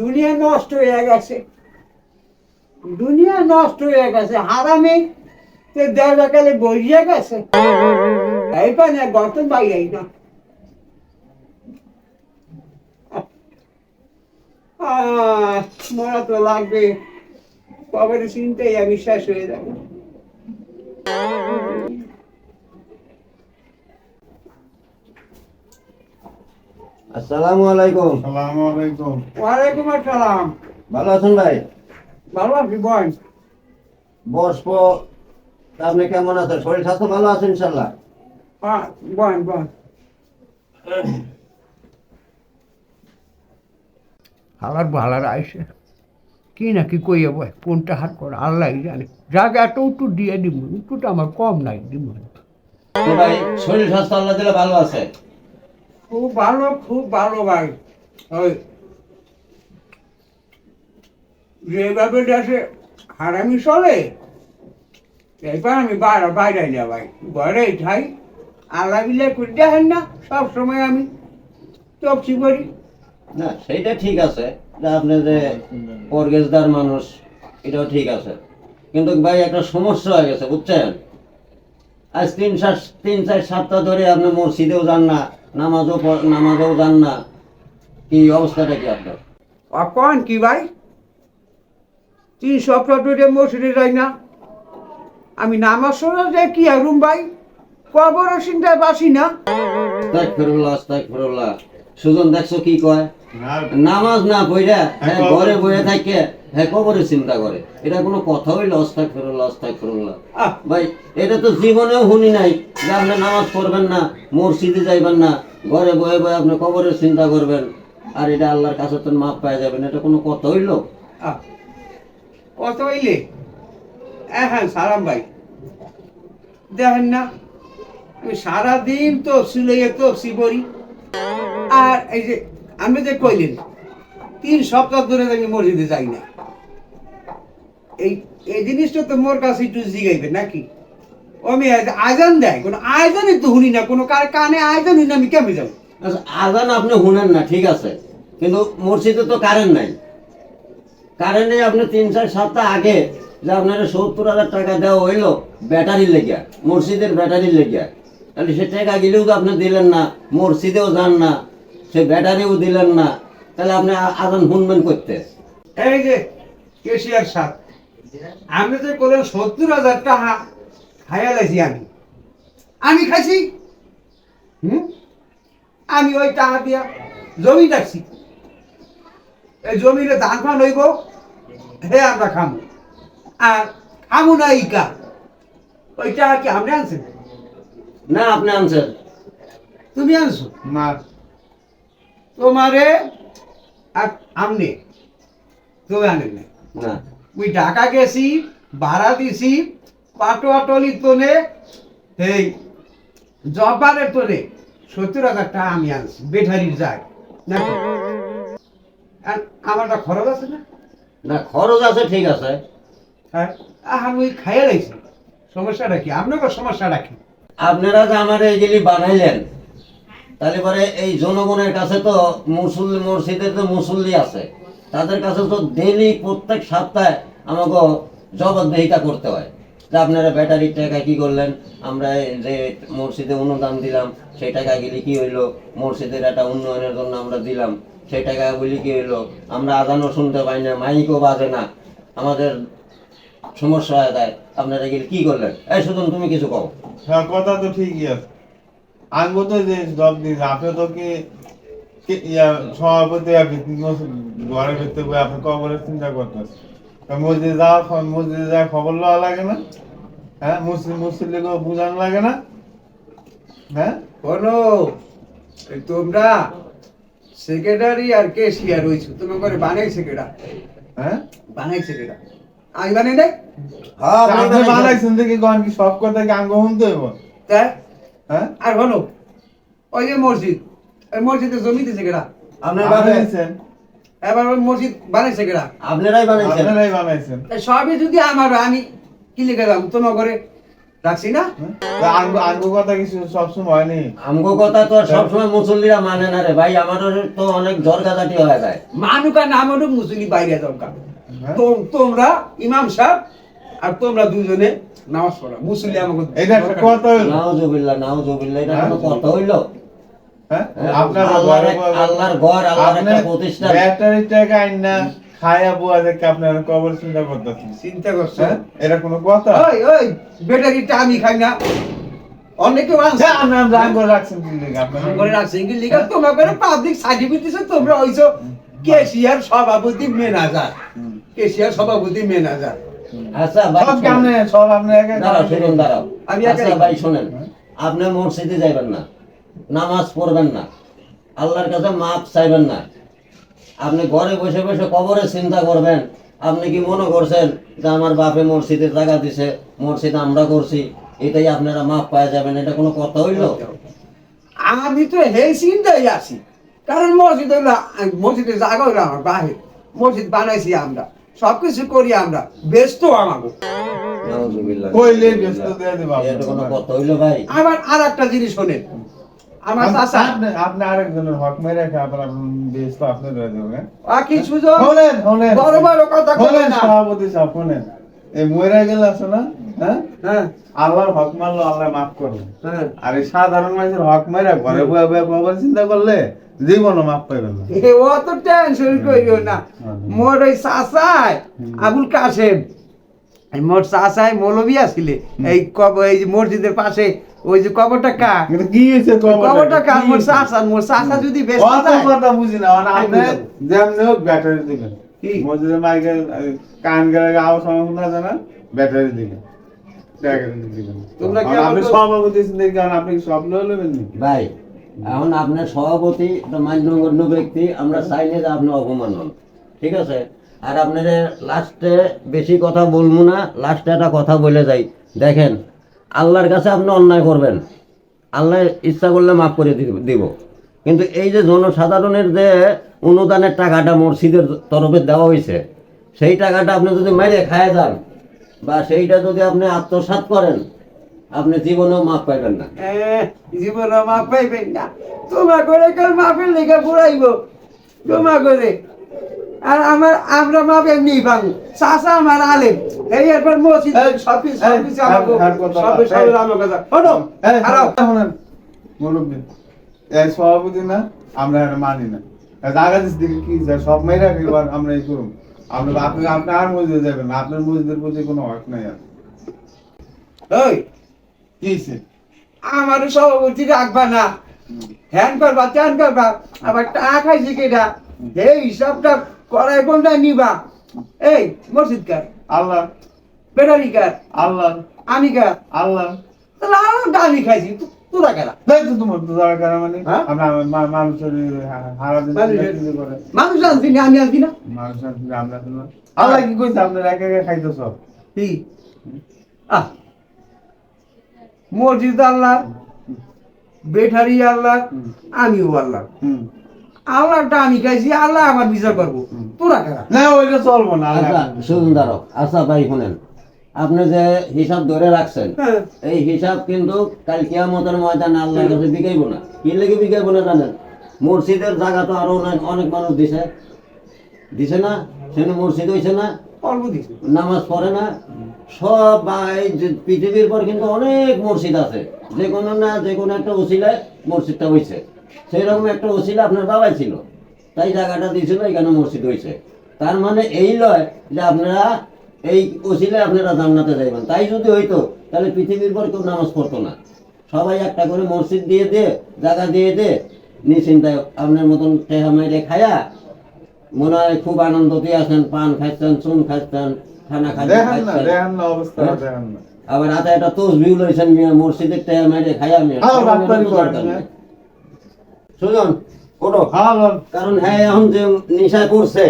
দুনিয়া নষ্ট হয়ে গেছে। দুনিয়া নষ্ট হয়ে গেছে। হারামে তো বসিয়ে গেছে। এই পানে গত বাইরে না। মরা তো লাগবে। কবে চিন্তাই আমি শেষ হয়ে যাব। আসসালামু আলাইকুম। সালামু আলাইকুম। ওয়ালাইকুম আসসালাম। ভালো আছেন ভাই? ভালো আছি বল। বসব আপনি কেমন আছেন? শরীর স্বাস্থ্য ভালো আছে ইনশাল্লাহ? হ্যাঁ বল বল। হালার ভালার আইসে। কি না কি কইয়া বয় কোনটা হাত করে আল্লাহ জানে। যাক এত উত্তর দিয়ে দিব উত্তরটা আমার কম নাই দিব ভাই শরীর স্বাস্থ্য আল্লাহ দিলে ভালো আছে? খুব ভালো খুব ভালো ভাই। যেভাবে দেশে হারামি চলে, এইবার আমি বাইরে বাইরে না ভাই। ঘরে খাই আল্লাহ বিলে করে দেখেন না, সব সময় আমি তপসি করি। না, সেইটা ঠিক আছে। আপনি যে পরগেজদার মানুষ, এটাও ঠিক আছে। কিন্তু ভাই, একটা সমস্যা হয়ে গেছে, বুঝছেন? আজ তিন চার তিন চার সপ্তাহ ধরে আপনি মসজিদেও যান না। নামাজও পড়- নামাজেও যান না। কি অবস্থাটা কি আপনার? আর কন কি ভাই? তিন সপ্তাহ ধরে মসজিদে যাই না। আমি নামাজ পড়া যাই কি আর রুম ভাই? কবর চিন্তায় বাসি না। আস্তাগফিরুল্লাহ আস্তাগফিরুল্লাহ সুজন দেখছ কি কয়? নামাজ না পইরা হ্যাঁ ঘরে বসে থাকে। হ্যাঁ চিন্তা করে। এটা কোনো কথা হইল অস্তাক ফেরুল্লাহ ফেরুল্লাহ আহ, ভাই এটা তো জীবনেও শুনি নাই। যে আপনি নামাজ পড়বেন না মসজিদে যাইবেন না ঘরে বয়ে বয়ে আপনি কবরের চিন্তা করবেন আর এটা আল্লাহর কাছে তো মাপ পাই যাবেন এটা কোনো কথা হইল। কত হইলে হ্যাঁ হ্যাঁ ভাই। দেখেন না আমি সারাদিন তো সিলাইয়ে তো সিবরি আর এই যে আমি যে কইলেন তিন সপ্তাহ ধরে আমি মসজিদে যাই না এই এই জিনিসটা তো মোর কাছে একটু জিগাইবে নাকি? আমি আজ- আজান দেয় কোনো আয়োজনই তো শুনি না কোনো কার কানে আয়োজন শুনি না আমি কেমন যাব? আচ্ছা, আজান আপনি শুনেন না ঠিক আছে। কিন্তু মসজিদে তো কারেন্ট নাই। কারেন্ট নেই আপনি তিন চার সপ্তাহ আগে যে আপনার সত্তর হাজার টাকা দেওয়া হইল ব্যাটারির লেগিয়া মসজিদের ব্যাটারির লেগিয়া। তাহলে সে টাকা গেলেও তো আপনি দিলেন না? মসজিদেও যান না সে ব্যাটারিও দিলেন না। তাহলে আপনি আজান শুনবেন করতে এই যে কেশিয়ার সাথ আমি যে করলেন সত্তর হাজার টাকা খাইয়া লাইছি আমি। আমি খাইছি? হুম? আমি ওই টাকা দিয়া জমি রাখছি। এই জমিতে ধান ফান হইব হে আমরা খামু। আর খামু না ইকা ওই টাকা কি আপনি আনছেন? না আপনি আনছেন। তুমি আনছো? না। তোমারে আর আমনে তুমি আনেন না না। মুই ঢাকা গেছি ভাড়া দিছি পাটোয়াটলি তোলে এই জব্বারের তোলে সত্তর হাজার টাকা আমি আনছি বেঠারির যায় নাকি? আর আমারটা খরচ আছে না? না খরচ আছে ঠিক আছে। হ্যাঁ আমি খাইয়ে লাইছি। সমস্যাটা কি? আপনাকে সমস্যাটা কি? আপনারা যে আমার এইগুলি বানাইলেন তাহলে পরে এই জনগণের কাছে তো মুসল্লি মসজিদে তো মুসল্লি আছে। তাদের কাছে তো ডেলি প্রত্যেক সপ্তাহে আমাকে জবাবদেহিতা করতে হয়। যে আপনারা ব্যাটারির টাকায় কী করলেন? আমরা যে মসজিদে অনুদান দিলাম, সেই টাকা গেলে কী হইল? মসজিদের একটা উন্নয়নের জন্য আমরা দিলাম, সেই টাকা বলি কি হইল? আমরা আজানও শুনতে পাই না, মাইকও বাজে না। আমাদের সমস্যা হয়ে যায়। আপনারা গেলে কী করলেন? এই সুজন, তুমি কিছু কও। হ্যাঁ কথা তো ঠিকই আছে। আনব তো যে জব দিন আপনি তো কি সভাপতি আপনি ঘরের ভিতরে আপনি কবরের চিন্তা করতেছেন। তা মসজিদে যাওয়া মসজিদে যাওয়া খবর লওয়া লাগে না? হ্যাঁ মুসলিম মুসলিমকে বুঝানো লাগে না? হ্যাঁ? বলো এই তোমরা সেক্রেটারি আর কে কেশিয়ার রয়েছে তুমি করে বানাইছে কেটা হ্যাঁ? বানাইছে কেটা আমি বানাই নাই? হ্যাঁ তা আপনি বানাইছেন দেখি গন কি সব কথা কি শুনতে হইব? তাই হ্যাঁ? আর বলো ওই যে মসজিদ ওই মসজিদে জমি দিছে কেটা আপনার বানাইছেন। এবার ওই মসজিদ বানাইছে কেটা আপনারাই বানাইছেন। আপনারাই বানাইছেন। সবই যদি আমার আমি কি লিখে দাম তোমার করে রাখছি না? তা আঙ্গু আঙ্গু কথা কিছু সবসময় হয়নি। আমগো কথা তো সবসময় মুসল্লিরা মানে না রে ভাই আমাদের তো অনেক ঝরগাঝাটি হয়ে যায়। মানুকা নাম হলো মুসলি বাইরে দরকার। হ্যাঁ? তো- তোমরা ইমাম সাহেব আর তোমরা দুজনে নামাজ পড়া। মুসলি আমাকে এটা কথা হইল। নাউজুবিল্লাহ নাউজুবিল্লাহ এটা হ্যাঁ? কথা হইল? হ্যাঁ? হ্যাঁ, আল্লাহর ঘরে এক- বসে- আল্লাহর ঘর, আল্লাহর একটা প্রতিষ্ঠান। ব্যাটারি টাকা আইন না খায়া বুয়া দেখে আপনার কবর চিন্তা করতেছেন। চিন্তা করছ হ্যাঁ? এটা কোনো কথা? ওই ওই ব্যাটারিটা আমি খাই না। অনেকে রাখছেন করে রাখছে কি লিগা? তোমার করে পাবলিক সার্টিফিকেট তোমরা হইছো কেশিয়ার সভাপতি ম্যানেজার। হুম। কেশিয়ার সভাপতি ম্যানেজার। আচ্ছা ভাই সব শোনেন। সব আপনি একা দাঁড়াও শুনুন দাঁড়াও। আমি আচ্ছা একাই- ভাই শোনেন। আপনি মসজিদে যাইবেন না। নামাজ পড়বেন না। আল্লাহর কাছে মাপ চাইবেন না। আপনি ঘরে বসে বসে কবরে চিন্তা করবেন। আপনি কি মনে করছেন যে আমার বাপে মসজিদের জায়গা দিছে মসজিদ আমরা করছি এটাই আপনারা মাপ পাওয়া যাবেন এটা কোনো কথা হইল? আমি তো হে চিন্তাই আছি। কারণ মসজিদ হইল মসজিদের জায়গা হইল আমার বাহির মসজিদ বানাইছি আমরা সবকিছু করি আমরা ব্যস্ত আমাকে কইলে ব্যস্ত দিয়ে দিবা। এটা কোনো কথা হইল ভাই? আবার আর একটা জিনিস শোনেন আমার চাচা। আপনি আপনি আরেকজনের হক মেরে খেয়ে আবার আপনি বেশ তো আপনি রয়ে যাবেন আর কিছু তো শোনেন শোনেন বড় বড় কথা বলে সভাপতি সাহেব শোনেন এই মরে গেলে আছে না? হ্যাঁ? হ্যাঁ। আল্লাহর হক মারলো আল্লাহ মাফ করবে হ্যাঁ। আর এই সাধারণ মানুষের হক মেরে ঘরে বয়ে বয়ে কবার চিন্তা করলে জীবনও মাফ পাইবেন না এ অত টেনশন করিও না। মোর ওই চাচাই আবুল এই মোর চাচাই মৌলবী আসলে এই কব এই মসজিদের পাশে ওই যে কবরটা কা কিন্তু কি হয়েছে কবরটা? কা মোর যদি বেশ কথা বুঝি না মানে আপনি যেমনি হোক ব্যাটারি দিবেন কি? মাইকে কান গেলে আওয়াজ সময় শোনা যায় না ব্যাটারি দিবেন তোমরা কি আপনি সভাপতি কারণ আপনি ভাই এখন আপনার সভাপতি মান্যগণ্য ব্যক্তি আমরা চাইলে যে আপনি অপমান হন। ঠিক আছে? আর আপনার লাস্টে বেশি কথা বলব না লাস্টে একটা কথা বলে যাই। দেখেন আল্লাহর কাছে আপনি অন্যায় করবেন। আল্লাহ ইচ্ছা করলে মাফ করে দিব- কিন্তু এই যে জনসাধারণের যে অনুদানের টাকাটা মসজিদের তরফে দেওয়া হয়েছে, সেই টাকাটা আপনি যদি মেরে খায় যান, বা সেইটা যদি আপনি আত্মসাৎ করেন, আপনি জীবনেও মাফ পাইবেন না। জীবন মাপ পাইবেন না। তোমা করে কাল মাপের লেগে পুরাইব। তোমা করে আর আমার আমরা মাফ এমনি পাবো চাচা আমার আলেম। এই এরপর মসজিদ এই, সব কিছু সব কিছু আমাকে সব শোনো শোনেন, মুরব্বি, সভাপতি না আমরা এটা মানি না। জায়গা কি সব মেয়েরা এবার আমরা এই করুন আপনি আপনি আপনি আর মসজিদে যাবেন আপনার মসজিদের প্রতি কোনো হক নাই আর। ওই কি? আমার সভাপতি রাখবা না। হ্যান করবা ত্যান করবা আবার টাকা খাইছি কেটা এই হিসাবটা করাই কোনটা নিবা। এই মসজিদ কার? আল্লাহ। ব্যাটারি কার আল্লাহ। আমি কার আল্লাহ। তাহলে আমি খাইছি তোরা তোমার মানে? হ্যাঁ? আমরা কিছু মানুষ আনছি না আমি আনছি না। আমরা তো আল্লাহ কি কইছে? আপনার একা একা খাইতো সব। কি? আহ। মসজিদ আল্লাহ বেঠারি আল্লাহ। আমিও আল্লাহ। আল্লাহটা আমি খাইছি আল্লাহ আমার বিচার করব। তোরা কেনা না ওইটা চলবো না আল্লাহ আচ্ছা আচ্ছা ভাই শুনেন আপনি যে হিসাব ধরে রাখছেন হ্যাঁ। এই হিসাব কিন্তু কাল কিয়ামতের ময়দানে আল্লাহর কাছে বিকাইব না। কি লেগে বিকাইব না জানেন? মসজিদের জায়গা তো আরও অনেক অনেক মানুষ দিছে। দিছে না? সেখানে মসজিদ হয়েছে না? অল্প দিছি। নামাজ পড়ে না? সব বা- এই পৃথিবীর পর কিন্তু অনেক মসজিদ আছে। যে কোনো না যে কোনো একটা ওসিলায় মসজিদটা হয়েছে সেই রকম একটা ওসিলা আপনার বাবাই ছিল। তাই জায়গাটা দিয়েছিল এখানে মসজিদ হয়েছে। তার মানে এই লয় যে আপনারা এই ওসিলায় আপনারা জান্নাতে যাইবেন। তাই যদি হইতো তাহলে পৃথিবীর পর কেউ নামাজ পড়তো না। সবাই একটা করে মসজিদ দিয়ে দে জায়গা দিয়ে দে। নিশ্চিন্তায় আপনার মতন টেহা মেরে খায়া মনে হয় খুব আনন্দতে আছেন পান খাচ্ছেন চুন খাচ্ছেন খানা খাচ্ছেন অবস্থা হ্যাঁ? আবার রাতে একটা তসবিউ লইছেন মিয়া মসজিদের টাইম মেরে খাইয়া মিয়া। সুজন ওঠো। হ্যাঁ কারণ হ্যাঁ এখন যে নেশায় পড়ছে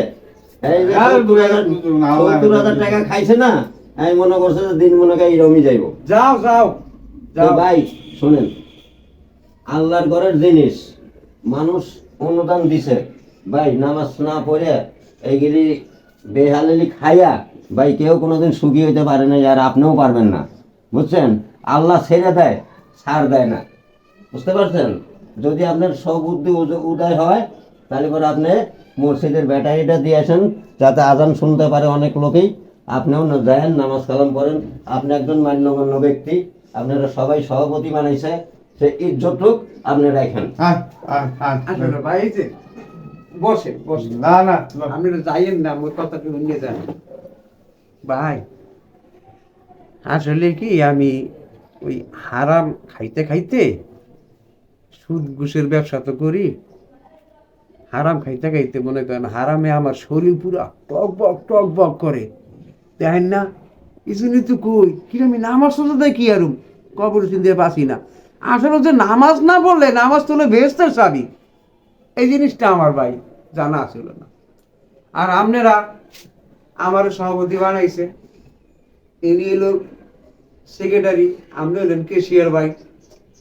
এই যে আর সত্তর হাজার- টাকা খাইছে না আমি মনে করছে যে দিন মনে করি রমি যাইব। যাও যাও ভাই শুনেন আল্লাহর ঘরের জিনিস মানুষ অনুদান দিছে। ভাই নামাজ না পড়ে এইগুলি বেহালালি খাইয়া ভাই কেউ কোনোদিন সুখী হইতে পারে না আর আপনিও পারবেন না। বুঝছেন? আল্লাহ ছেড়ে দেয় ছাড় দেয় না। বুঝতে পারছেন? যদি আপনার সবুদ্ধি উদ- উদয় হয় তাহলে পরে আপনি মসজিদের ব্যাটারিটা দিয়ে আসেন যাতে আজান শুনতে পারে অনেক লোকেই। আপনিও না যায়েন নামাজ কালাম করেন আপনি একজন মান্যগণ্য ব্যক্তি। আপনারা সবাই সভাপতি বানাইছে। সে ইজ্জতটুক আপনি রাখেন। আসলে ভাই যে বসে বসে না না। আপনারা যাইয়েন না আমার কথাটা শুনিয়ে যান। ভাই আসলে কি আমি ওই হারাম খাইতে খাইতে সুদ ঘুষের ব্যবসা তো করি। হারাম খাইতে খাইতে মনে করেন হারামে আমার শরীর পুরা টক বক টক বক করে। দেখেন না, ইসুনি তো কই কি আমি নামাজ সোজা দেয় কি আরুম কবর চিনতে পাসি না। আসলে যে নামাজ না বললে নামাজ তোলে ভেস্তের চাবি। এই জিনিসটা আমার ভাই জানা ছিল না। আর আপনারা আমার সভাপতি বানাইছে। ইনি এলো সেক্রেটারি আপনি হলেন কেশিয়ার ভাই।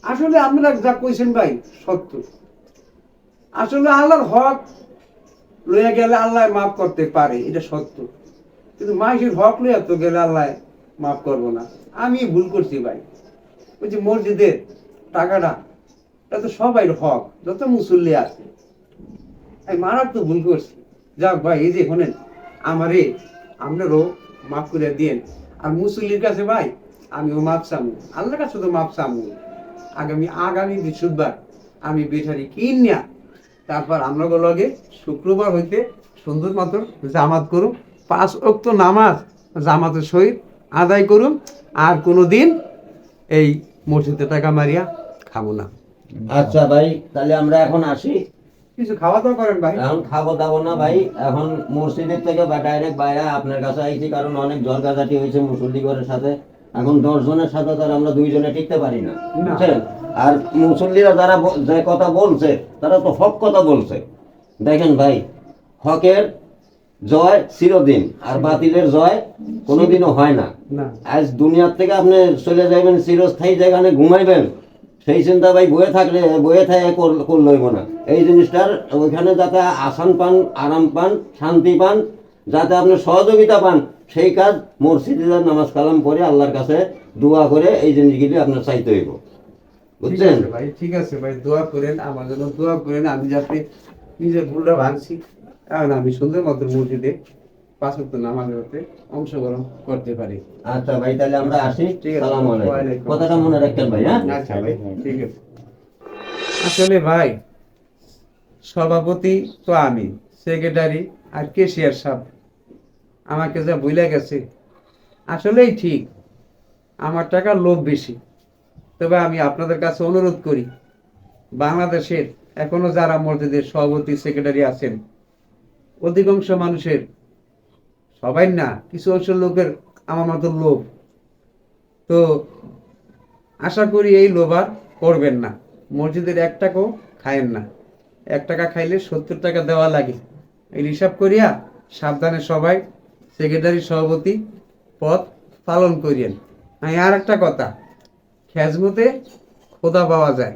আসলে আপনারা যা কইছেন ভাই, সত্য। আসলে আল্লাহর হক লইয়া গেলে আল্লাহ মাফ করতে পারে, এটা সত্য। কিন্তু মাইসের হক লইয়া তো গেলে আল্লাহ মাফ করব না। আমি ভুল করছি ভাই। ওই যে মসজিদের টাকাটা, এটা তো সবাই হক, যত মুসল্লি আছে। আমি মারার তো ভুল করছি। যাক ভাই, এই যে শোনেন, আমারে আপনারও মাফ করে দিয়েন। আর মুসল্লির কাছে ভাই, আমিও মাপ চামু। আল্লাহর কাছে তো মাপ চামু আগামী আগামী বৃহস্পতিবার আমি বেটারি কিনিয়া তারপর আমরা লগে শুক্রবার হইতে সুন্দর মতো জামাত করুম। পাঁচ অক্ত নামাজ জামাতের সহিত আদায় করুম আর কোনো দিন এই মসজিদে টাকা মারিয়া খাব না। আচ্ছা ভাই তাহলে আমরা এখন আসি। কিছু খাওয়া দাওয়া করেন ভাই। এখন খাব দাবো না ভাই এখন মসজিদের থেকে বা ডাইরেক্ট বাইরে আপনার কাছে আইছি কারণ অনেক জলগাজাটি হয়েছে মুসল্লি ঘরের সাথে। এখন দশ জনের সাথে তো আর আমরা দুইজনে টিকতে পারি না। বুঝছেন? আর মুসল্লিরা যারা যে কথা বলছে তারা তো হক কথা বলছে। দেখেন ভাই হকের জয় চিরদিন আর বাতিলের জয় কোনোদিনও হয় না। আজ দুনিয়ার থেকে আপনি চলে যাবেন চিরস্থায়ী যেখানে ঘুমাইবেন সেই চিন্তা ভাই বয়ে থাকলে বয়ে থাকে কর- করলে না। এই জিনিসটার ওইখানে যাতে আসান পান আরাম পান শান্তি পান যাতে আপনি সহযোগিতা পান সেই কাজ মসজিদে নামাজ কালাম করে আল্লাহর কাছে দোয়া করে এই জিনিসগুলি আপনার চাইতে হইব। বুঝছেন? ভাই ঠিক আছে ভাই দোয়া করেন আমার জন্য দোয়া করেন আমি যাতে নিজের ভুলটা ভাঙছি। কারণ আমি সুন্দর মতো মসজিদে পাঁচ ওয়াক্ত নামাজের হতে অংশগ্রহণ করতে পারি। আচ্ছা ভাই তাহলে আমরা আসি। ঠিক আছে। কথাটা মনে রাখেন ভাই হ্যাঁ? আচ্ছা ভাই ঠিক আছে। আসলে ভাই সভাপতি তো আমি সেক্রেটারি আর কেশিয়ার সাহেব। আমাকে যা বইলে গেছে, আসলেই ঠিক। আমার টাকার লোভ বেশি। তবে আমি আপনাদের কাছে অনুরোধ করি, বাংলাদেশের এখনও যারা মসজিদের সভাপতি, সেক্রেটারি আছেন, অধিকাংশ মানুষের, সবাই না, কিছু অংশ লোকের আমার মতো লোভ। তো আশা করি এই লোভ আর করবেন না। মসজিদের এক টাকাও খায়েন না। এক টাকা খাইলে সত্তর টাকা দেওয়া লাগে। এই হিসাব করিয়া সাবধানে সবাই সেক্রেটারি সভাপতি পদ পালন করিয়েন। আর একটা কথা খেজমতে খোদা পাওয়া যায়।